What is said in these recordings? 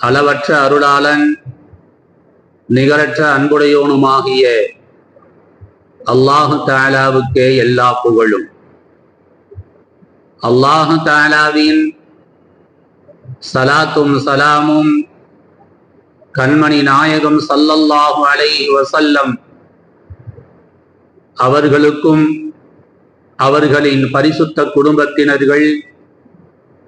அளவற்ற அருளாளன் நிகரற்ற அன்புடையோனுமாகிய அல்லாஹு தாலாவுக்கே எல்லா புகழும். அல்லாஹு தாலாவின் சலாத்தும் சலாமும் கண்மணி நாயகம் சல்லல்லாஹு அலை வசல்லம் அவர்களுக்கும் அவர்களின் பரிசுத்த குடும்பத்தினர்கள்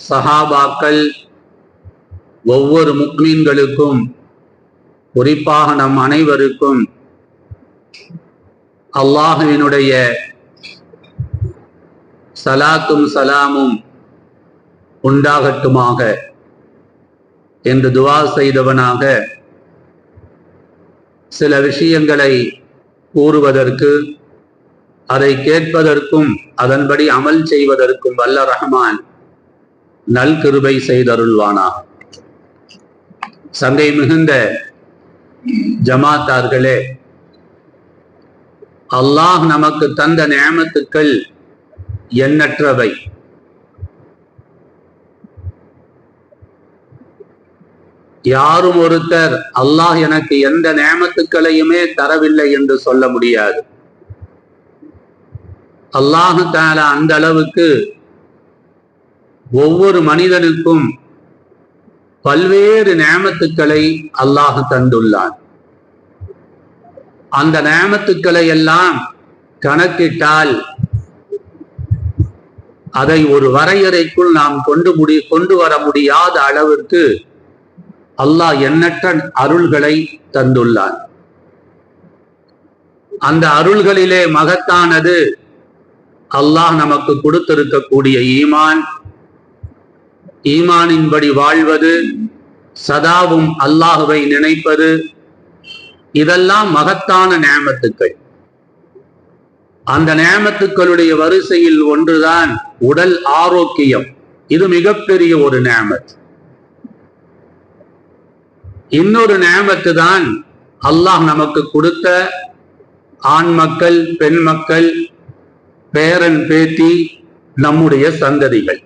சஹாபாக்கள் ஒவ்வொரு முக்மீன்களுக்கும் குறிப்பாக நம் அனைவருக்கும் அல்லாஹுவினுடைய சலாத்தும் சலாமும் உண்டாகட்டுமாக என்று துவா செய்தவனாக சில விஷயங்களை கூறுவதற்கு அதை கேட்பதற்கும் அதன்படி அமல் செய்வதற்கும் வல்ல ரஹ்மான் நல்கிருபை செய்தருள்வானாக. சந்தை மிகுந்த ஜமாத்தார்களே அல்லாஹ் நமக்கு தந்த நியமத்துக்கள் எண்ணற்றவை. யாரும் ஒருத்தர் அல்லாஹ் எனக்கு எந்த நியமத்துக்களையுமே தரவில்லை என்று சொல்ல முடியாது. அல்லாஹு தால அந்த அளவுக்கு ஒவ்வொரு மனிதனுக்கும் பல்வேறு நேமத்துக்களை அல்லாஹ் தந்துள்ளான். அந்த நேமத்துக்களை எல்லாம் கணக்கிட்டால் அதை ஒரு வரையறைக்குள் நாம் கொண்டு முடி கொண்டு வர முடியாத அளவிற்கு அல்லாஹ் எண்ணற்ற அருள்களை தந்துள்ளான். அந்த அருள்களிலே மகத்தானது அல்லாஹ் நமக்கு கொடுத்திருக்கக்கூடிய ஈமான் ஈமானின்படி வாழ்வது சதாவும் அல்லாஹுவை நினைப்பது இதெல்லாம் மகத்தான நேமத்துக்கள் அந்த நேமத்துக்களுடைய வரிசையில் ஒன்றுதான் உடல் ஆரோக்கியம். இது மிகப்பெரிய ஒரு நேமத் இன்னொரு நேமத்து தான் அல்லாஹ் நமக்கு கொடுத்த ஆண் மக்கள் பெண் மக்கள் பேரன் பேத்தி நம்முடைய சந்ததிகள்.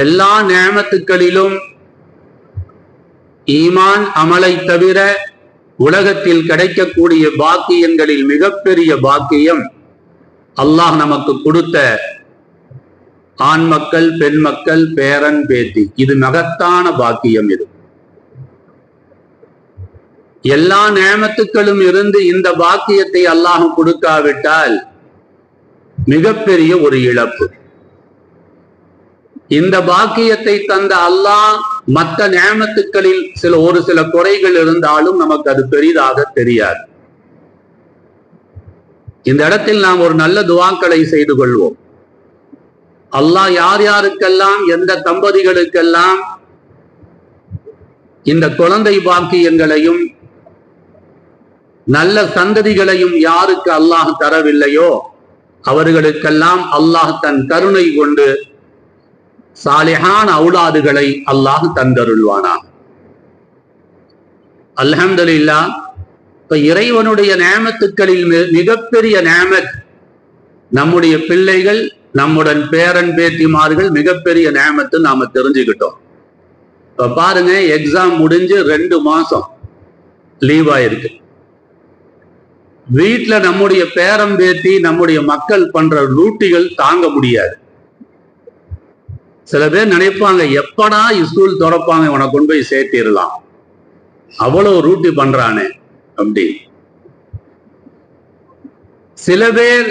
எல்லா நேமத்துக்களிலும் ஈமான் அமலை தவிர உலகத்தில் கிடைக்கக்கூடிய பாக்கியங்களில் மிகப்பெரிய பாக்கியம் அல்லாஹ் நமக்கு கொடுத்த ஆண் மக்கள் பெண் மக்கள் பேரன் பேத்தி. இது மகத்தான பாக்கியம் இது. எல்லா நேமத்துக்களும் இருந்து இந்த பாக்கியத்தை அல்லாஹ் கொடுக்காவிட்டால் மிகப்பெரிய ஒரு இழப்பு. இந்த பாக்கியத்தை தந்த அல்லாஹ் மற்ற நேமத்துக்களில் சில ஒரு சில குறைகள் இருந்தாலும் நமக்கு அது பெரிதாக தெரியாது. இந்த இடத்தில் நாம் ஒரு நல்ல துவாக்களை செய்து கொள்வோம். அல்லாஹ் யார் யாருக்கெல்லாம் எந்த தம்பதிகளுக்கெல்லாம் இந்த குழந்தை பாக்கியங்களையும் நல்ல சந்ததிகளையும் யாருக்கு அல்லாஹ் தரவில்லையோ அவர்களுக்கெல்லாம் அல்லாஹ் தன் கருணை கொண்டு சாலிஹான் அவுலாதுகளை அல்லாஹ் தந்தருள்வானா அல்ஹம்துல்லா இப்ப இறைவனுடைய நேமத்துக்களில் மிகப்பெரிய நேமத் நம்முடைய பிள்ளைகள் நம்முடன் பேரன் பேத்திமார்கள் மிகப்பெரிய நேமத்து நாம தெரிஞ்சுக்கிட்டோம். இப்ப பாருங்க எக்ஸாம் முடிஞ்சு ரெண்டு மாசம் லீவ் ஆயிருக்கு. வீட்டுல நம்முடைய பேரம் பேத்தி நம்முடைய மக்கள் பண்ற லூட்டிகள் தாங்க முடியாது. சில பேர் நினைப்பாங்க எப்படா ஸ்கூல் திறப்பாங்க இவனை கொண்டு போய் சேர்த்திடலாம். அவ்வளவு ரூட்டி பண்றானே அப்படி. சில பேர்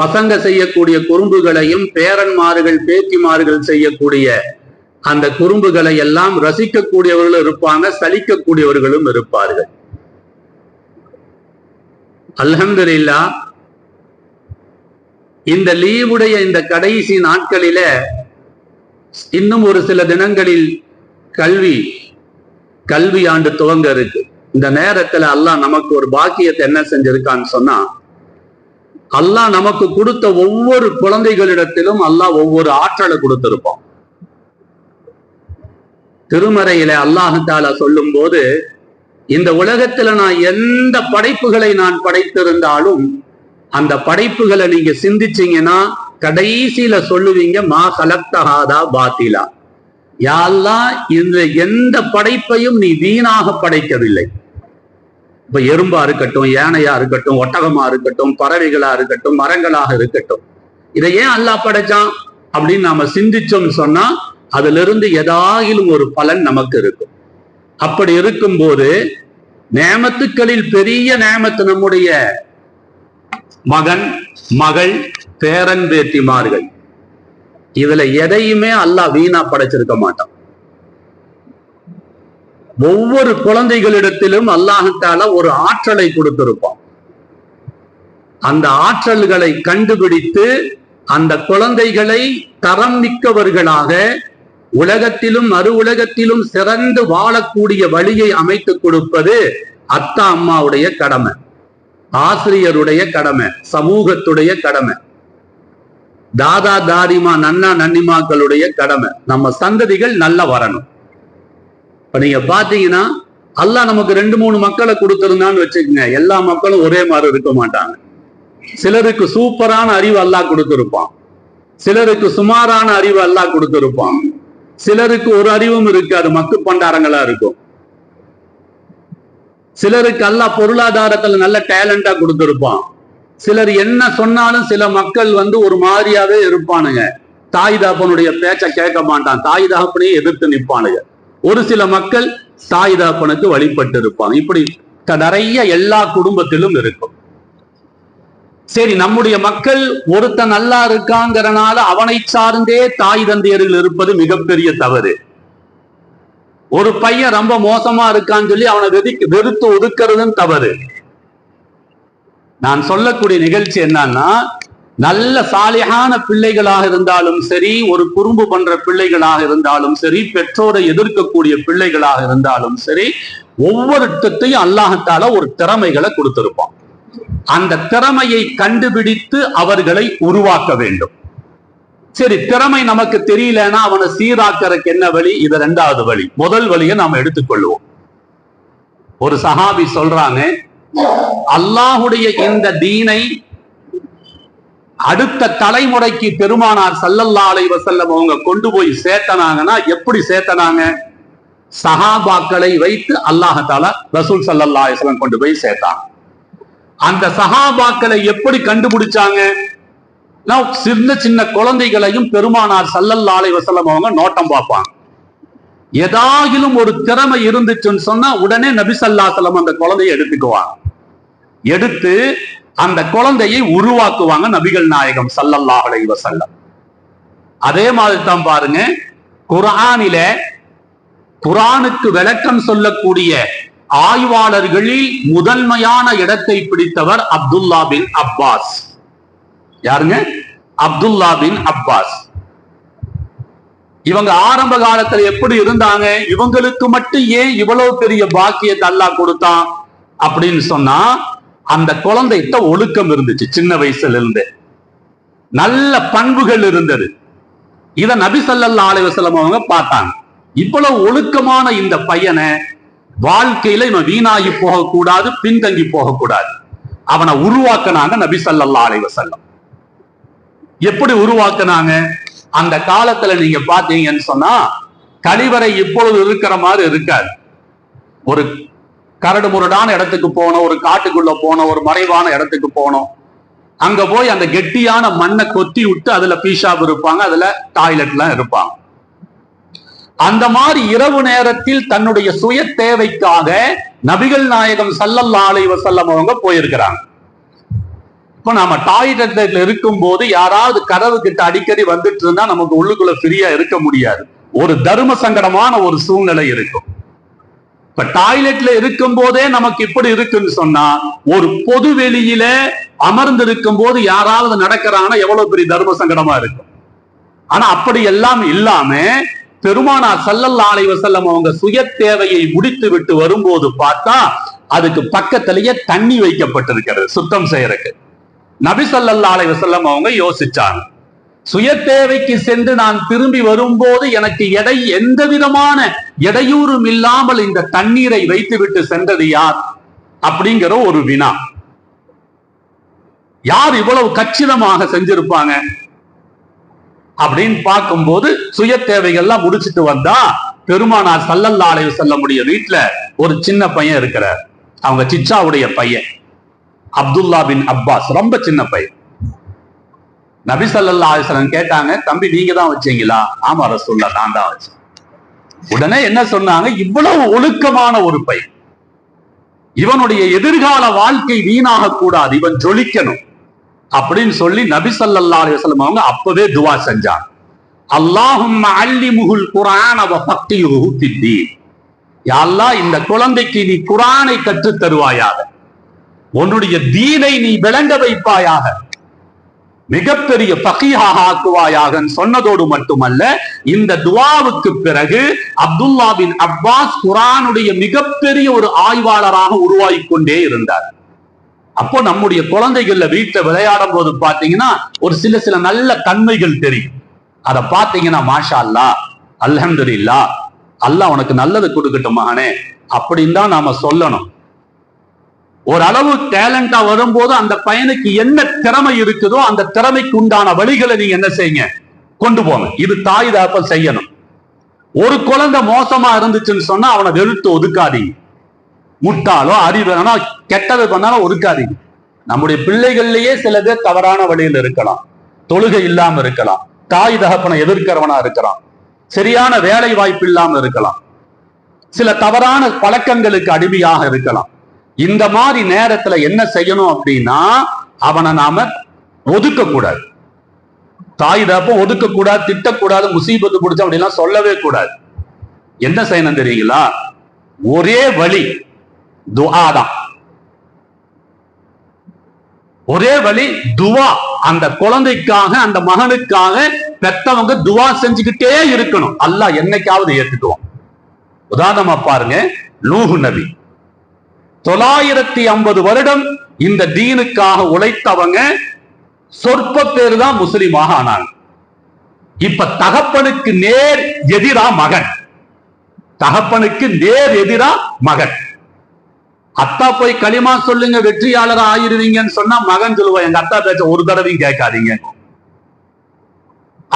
பசங்க செய்யக்கூடிய குறும்புகளையும் பேரன்மார்கள் பேத்திமார்கள் செய்யக்கூடிய அந்த குறும்புகளை எல்லாம் ரசிக்கக்கூடியவர்களும் இருப்பாங்க சலிக்கக்கூடியவர்களும் இருப்பார்கள். அல்ஹம்துலில்லா இந்த லீவுடைய இந்த கடைசி நாட்களில இன்னும் ஒரு சில தினங்களில் கல்வி கல்வி ஆண்டு துவங்க இருக்கு. இந்த நேரத்துல அல்லாஹ் நமக்கு ஒரு பாக்கியத்தை என்ன செஞ்சிருக்கான்னு சொன்னா அல்லாஹ் நமக்கு கொடுத்த ஒவ்வொரு குழந்தைகளிடத்திலும் அல்லாஹ் ஒவ்வொரு ஆற்றலை கொடுத்திருப்பான். திருமறையில அல்லாஹால சொல்லும் போது இந்த உலகத்துல நான் எந்த படைப்புகளை நான் படைத்திருந்தாலும் அந்த படைப்புகளை நீங்க சிந்திச்சீங்கன்னா கடைசியில சொல்லுவீங்க மா கலக்தஹாதா பாத்திலா. யாரெல்லாம் இந்த எந்த படைப்பையும் நீ வீணாக படைக்கவில்லை. இப்ப எறும்பா இருக்கட்டும் யானையா இருக்கட்டும் ஒட்டகமா இருக்கட்டும் பறவைகளா இருக்கட்டும் மரங்களாக இருக்கட்டும். இதை ஏன் அல்லாஹ் படைச்சான் அப்படின்னு நாம சிந்திச்சோம்னு சொன்னா அதுல இருந்து ஏதாயிலும் ஒரு பலன் நமக்கு இருக்கும். அப்படி இருக்கும்போது நேமத்துக்களில் பெரிய நேமத்து நம்முடைய மகன் மகள் பேரன் பேத்திமார்கள். இதுல எதையுமே அல்லாஹ் வீணா படைச்சிருக்க மாட்டான். ஒவ்வொரு குழந்தைகளிடத்திலும் அல்லாஹால ஒரு ஆற்றலை கொடுத்திருப்பான். அந்த ஆற்றல்களை கண்டுபிடித்து அந்த குழந்தைகளை தரம் மிக்கவர்களாக உலகத்திலும் மறு உலகத்திலும் சிறந்து வாழக்கூடிய வழியை அமைத்து கொடுப்பது அத்தா அம்மாவுடைய கடமை. ஆசிரியருடைய கடமை சமூகத்துடைய கடமை. தாதா தாதிமா நன்னா நன்னிமாக்களுடைய கடமை. நம்ம சந்ததிகள் நல்லா வரணும். இப்ப நீங்க பாத்தீங்கன்னா அல்லாஹ் நமக்கு ரெண்டு மூணு மக்களை கொடுத்திருந்தான்னு வச்சுக்கோங்க எல்லா மக்களும் ஒரே மாதிரி இருக்க மாட்டாங்க. சிலருக்கு சூப்பரான அறிவு அல்லாஹ் கொடுத்துருப்பான். சிலருக்கு சுமாரான அறிவு அல்லாஹ் கொடுத்துருப்பான். சிலருக்கு ஒரு அறிவும் இருக்காது மக்கு பண்டாரங்களா இருக்கும். சிலருக்கு எல்லாம் பொருளாதாரத்துல நல்ல டேலண்டா கொடுத்திருப்பான். சிலர் என்ன சொன்னாலும் சில மக்கள் வந்து ஒரு மாதிரியாவே இருப்பானுங்க. தாய் தாப்பனுடைய பேச்ச கேட்க மாட்டான். தாய் தாப்பனையும் எதிர்த்து நிற்பானுங்க. ஒரு சில மக்கள் தாய் தாப்பனுக்கு வழிபட்டு இருப்பாங்க இப்படி நிறைய எல்லா குடும்பத்திலும் இருக்கும். சரி நம்முடைய மக்கள் ஒருத்தன் நல்லா இருக்காங்கிறனால அவனை சார்ந்தே தாய் தந்தையர்கள் இருப்பது மிகப்பெரிய தவறு. ஒரு பையன் ரொம்ப மோசமா இருக்கான்னு சொல்லி அவனை வெதிக்கு வெறுத்து ஒதுக்கிறதும் தவறு. நான் சொல்லக்கூடிய நிகழ்ச்சி என்னன்னா நல்ல சாலியான பிள்ளைகளாக இருந்தாலும் சரி ஒரு குறும்பு பண்ற பிள்ளைகளாக இருந்தாலும் சரி பெற்றோரை எதிர்க்கக்கூடிய பிள்ளைகளாக இருந்தாலும் சரி ஒவ்வொருத்தையும் அல்லாஹத்தால ஒரு திறமைகளை கொடுத்திருப்பான். அந்த திறமையை கண்டுபிடித்து அவர்களை உருவாக்க வேண்டும். சரி திறமை நமக்கு தெரியலன்னா அவனை சீராக்கிறதுக்கு என்ன வழி? இது ரெண்டாவது வழி. முதல் வழியை நாம எடுத்துக்கொள்வோம். ஒரு சஹாபி சொல்றாங்க அல்லாஹுடைய இந்த தீனை அடுத்த தலைமுறைக்கு பெருமானார் சல்லல்லா அலைஹி அவங்க கொண்டு போய் சேர்த்தனாங்கன்னா எப்படி சேர்த்தனாங்க? சஹாபாக்களை வைத்து அல்லாஹால ரசூல் சல்லல்லா அலைஹி கொண்டு போய் சேர்த்தாங்க அந்த சஹாபாக்களை எப்படி கண்டுபிடிச்சாங்க? சின்ன சின்ன குழந்தைகளையும் பெருமானார் சல்லல்லா ஆலை வசலம் அவங்க நோட்டம் பார்ப்பாங்க. ஏதாகிலும் ஒரு திறமை இருந்துச்சுன்னு சொன்னா உடனே நபி ஸல்லல்லாஹு அந்த குழந்தையை எடுத்துக்குவாங்க. எடுத்து அந்த குழந்தையை உருவாக்குவாங்க நபிகள் நாயகம் சல்லல்லா அலை வசல்லம் அதே மாதிரி தான் பாருங்க குரானில குரானுக்கு விளக்கம் சொல்லக்கூடிய ஆய்வாளர்களில் முதன்மையான இடத்தை பிடித்தவர் அப்துல்லா பின் அப்பாஸ். யாருங்க? Abdullah bin Abbas. இவங்க ஆரம்ப காலத்துல எப்படி இருந்தாங்க? இவங்களுக்கு மட்டும் ஏன் இவ்வளவு பெரிய பாக்கியத்தை அல்லாஹ் கொடுத்தான்? அப்படின்னு சொன்னா அந்த குழந்தைகிட்ட ஒழுக்கம் இருந்துச்சு சின்ன வயசுல இருந்து. நல்ல பண்புகள் இருந்தது. இத நபிசல்லா ஸல்லல்லாஹு அவங்க பார்த்தாங்க. இவ்வளவு ஒழுக்கமான இந்த பையனை வாழ்க்கையில இவன் வீணாகி போகக்கூடாது பின்தங்கி போகக்கூடாது. அவனை உருவாக்குனாங்க நபிசல்லா ஸல்லல்லாஹு எப்படி உருவாக்குனாங்க? அந்த காலத்துல நீங்க பாத்தீங்கன்னு சொன்னா கழிவறை இப்பொழுது இருக்கிற மாதிரி இருக்காது. ஒரு கரடு முரடான இடத்துக்கு போனோம் ஒரு காட்டுக்குள்ள போனோம் ஒரு மறைவான இடத்துக்கு போனோம். அங்க போய் அந்த கெட்டியான மண்ணை கொத்தி விட்டு அதுல பீஷாப் இருப்பாங்க அதுல டாய்லெட்லாம் இருப்பாங்க. அந்த மாதிரி இரவு நேரத்தில் தன்னுடைய சுய தேவைக்காக நபிகள் நாயகம் ஸல்லல்லாஹு அலைஹி அவங்க போயிருக்கிறாங்க. இப்ப நாம டாய்லெட்ல இருக்கும் போது யாராவது கதவு கிட்ட அடிக்கடி வந்துட்டு இருந்தா நமக்கு உள்ளுக்குள்ள ஃப்ரீயா இருக்க முடியாது. ஒரு தர்ம சங்கடமான ஒரு சூழ்நிலை இருக்கும். இப்ப டாய்லெட்ல இருக்கும் போதே நமக்கு இப்படி இருக்குன்னு சொன்னா ஒரு பொது வெளியில அமர்ந்து இருக்கும் போது யாராவது நடக்கிறாங்கன்னா எவ்வளவு பெரிய தர்ம சங்கடமா இருக்கும். ஆனா அப்படி எல்லாம் இல்லாம பெருமானார் ஸல்லல்லாஹு அலைஹி வஸல்லம் அவங்க சுய தேவையை முடித்து விட்டு வரும்போது பார்த்தா அதுக்கு பக்கத்திலேயே தண்ணி வைக்கப்பட்டிருக்கிறது சுத்தம் செய்யறதுக்கு. நபி ஸல்லல்லாஹு அலைஹி அவங்க யோசிச்சாங்க. சுய தேவைக்கு சென்று நான் திரும்பி வரும்போது எனக்கு எடை எந்த விதமான எடையூறும் இல்லாமல் இந்த தண்ணீரை வைத்துவிட்டு சென்றது யார்? அப்படிங்கிற ஒரு வினா. யார் இவ்வளவு கச்சிதமாக செஞ்சிருப்பாங்க? அப்படின்னு பார்க்கும்போது சுய தேவைகள்லாம் முடிச்சிட்டு வந்தா பெருமானார் சல்லல்லா செல்ல செல்லமுடைய வீட்டுல ஒரு சின்ன பையன் இருக்கிறார். அவங்க சிச்சாவுடைய பையன். Abdullah bin Abbas. ரொம்ப சின்ன பையன். நபி ஸல்லல்லாஹு கேட்டாங்க தம்பி நீங்க தான் வச்சீங்களா? ஆமா ரசூல்லா நான் தான் வச்சேன். உடனே என்ன சொன்னாங்க? இவ்வளவு ஒழுக்கமான ஒரு பையன். இவனுடைய எதிர்கால வாழ்க்கை வீணாக கூடாது இவன் ஜொலிக்கணும். அப்படின்னு சொல்லி நபி ஸல்லல்லாஹு அவங்க அப்பவே துவா செஞ்சாங்க. அல்லாஹும் அல்லிமுகுல் முகுல் குரான் ஃபக்ஹுஹு ஃபித்தீன் யா இந்த குழந்தைக்கு நீ குரானை கற்றுத் தருவாயாக. உன்னுடைய தீனை நீ விளங்க வைப்பாயாக. மிகப்பெரிய பகியாக ஆக்குவாயாக சொன்னதோடு மட்டுமல்ல இந்த துவாவுக்கு பிறகு அப்துல்லா பின் அப்பாஸ் குரானுடைய மிகப்பெரிய ஒரு ஆய்வாளராக உருவாகி கொண்டே இருந்தார். அப்போ நம்முடைய குழந்தைகள்ல வீட்டுல விளையாடும் போது பாத்தீங்கன்னா ஒரு சில சில நல்ல தன்மைகள் தெரியும். அதை பாத்தீங்கன்னா மாஷா அல்லா அல்ஹம்துல்லா அல்லாஹ் உனக்கு நல்லது கொடுக்கட்டும் மகனே அப்படின்னு தான் நாம சொல்லணும். ஓரளவு டேலண்டா வரும்போது அந்த பையனுக்கு என்ன திறமை இருக்குதோ அந்த திறமைக்கு உண்டான வழிகளை நீங்க என்ன செய்யுங்க? கொண்டு போங்க. இது தாய் தாப்பல் செய்யணும். ஒரு குழந்தை மோசமா இருந்துச்சுன்னு சொன்னா அவனை வெறுத்து ஒதுக்காதீங்க. முட்டாலோ அறிவு ஆனா கெட்டது பண்ணாலும் ஒதுக்காதீங்க. நம்முடைய பிள்ளைகள்லயே சில பேர் தவறான வழியில் இருக்கலாம். தொழுகை இல்லாம இருக்கலாம். தாய் தகப்பனை எதிர்க்கிறவனா இருக்கலாம். சரியான வேலை வாய்ப்பு இல்லாம இருக்கலாம். சில தவறான பழக்கங்களுக்கு அடிமையாக இருக்கலாம். இந்த மாதிரி நேரத்துல என்ன செய்யணும் அப்படின்னா அவனை நாம ஒதுக்க கூடாது தாய் தகப்ப ஒதுக்க கூடாது திட்டக்கூடாது முசீபத்து பிடிச்ச அப்படிலாம் சொல்லவே கூடாது. என்ன செய்யணும் தெரியுங்களா? ஒரே வழி துஆ தான். ஒரே வழி துவா அந்த குழந்தைக்காக அந்த மகனுக்காக பெத்தவங்க துவா செஞ்சுக்கிட்டே இருக்கணும். அல்லாஹ் என்னைக்காவது ஏற்றுக்குவோம் உதாரணமா பாருங்க நூஹு நபி. தொள்ளாயிரத்தி ஐம்பது வருடம் இந்த தீனுக்காக உழைத்தவங்க சொற்ப பேர் தான் முஸ்லிமாக ஆனாங்க. இப்ப தகப்பனுக்கு நேர் எதிரா மகன். தகப்பனுக்கு நேர் எதிரா மகன். அத்தா போய் களிமா சொல்லுங்க வெற்றியாளர் ஆயிருவீங்கன்னு சொன்னா மகன் சொல்லுவா. எங்க அத்தா பேச்ச ஒரு தடவையும் கேட்காதீங்க.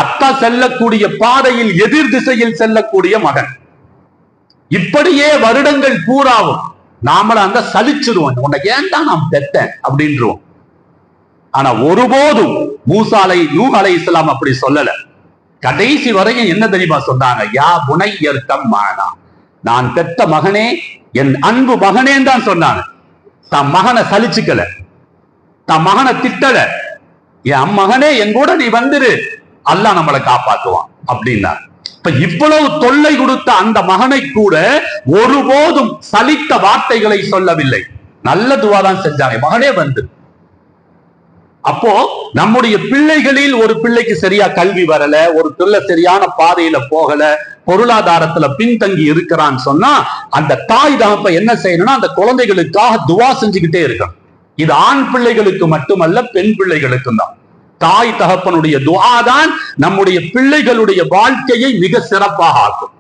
அத்தா செல்லக்கூடிய பாதையில் எதிர் திசையில் செல்லக்கூடிய மகன். இப்படியே வருடங்கள் பூராவும் நாமள அந்த சலிச்சிருவோம். உன்னை ஏன்டா நான் பெத்தேன்? அப்படின்றோம் ஆனா ஒருபோதும் மூசாலை நூ அலை இஸ்லாம் அப்படி சொல்லல. கடைசி வரையும் என்ன தெரியுமா சொன்னாங்க? யா புனையர் மானா நான் பெத்த மகனே என் அன்பு மகனேன்னு தான் சொன்னாங்க. தன் மகனை சலிச்சுக்கல. தன் மகனை திட்டல. என் மகனே என் கூட நீ வந்துரு. அல்லாஹ் நம்மளை காப்பாத்துவான். அப்படின்னா இப்ப இவ்வளவு தொல்லை கொடுத்த அந்த மகனை கூட ஒருபோதும் சலித்த வார்த்தைகளை சொல்லவில்லை. நல்ல துவாதான் செஞ்சாங்க. மகனே வந்து. அப்போ நம்முடைய பிள்ளைகளில் ஒரு பிள்ளைக்கு சரியா கல்வி வரல ஒரு பிள்ளை சரியான பாதையில போகல பொருளாதாரத்துல பின்தங்கி இருக்கிறான்னு சொன்னா அந்த தாய் தகப்ப என்ன செய்யணும்னா அந்த குழந்தைகளுக்காக துவா செஞ்சுக்கிட்டே இருக்கணும் இது ஆண் பிள்ளைகளுக்கு மட்டுமல்ல பெண் பிள்ளைகளுக்கும் தான். தாய் தகப்பனுடைய துவா தான் நம்முடைய பிள்ளைகளுடைய வாழ்க்கையை மிக சிறப்பாக ஆக்கும்.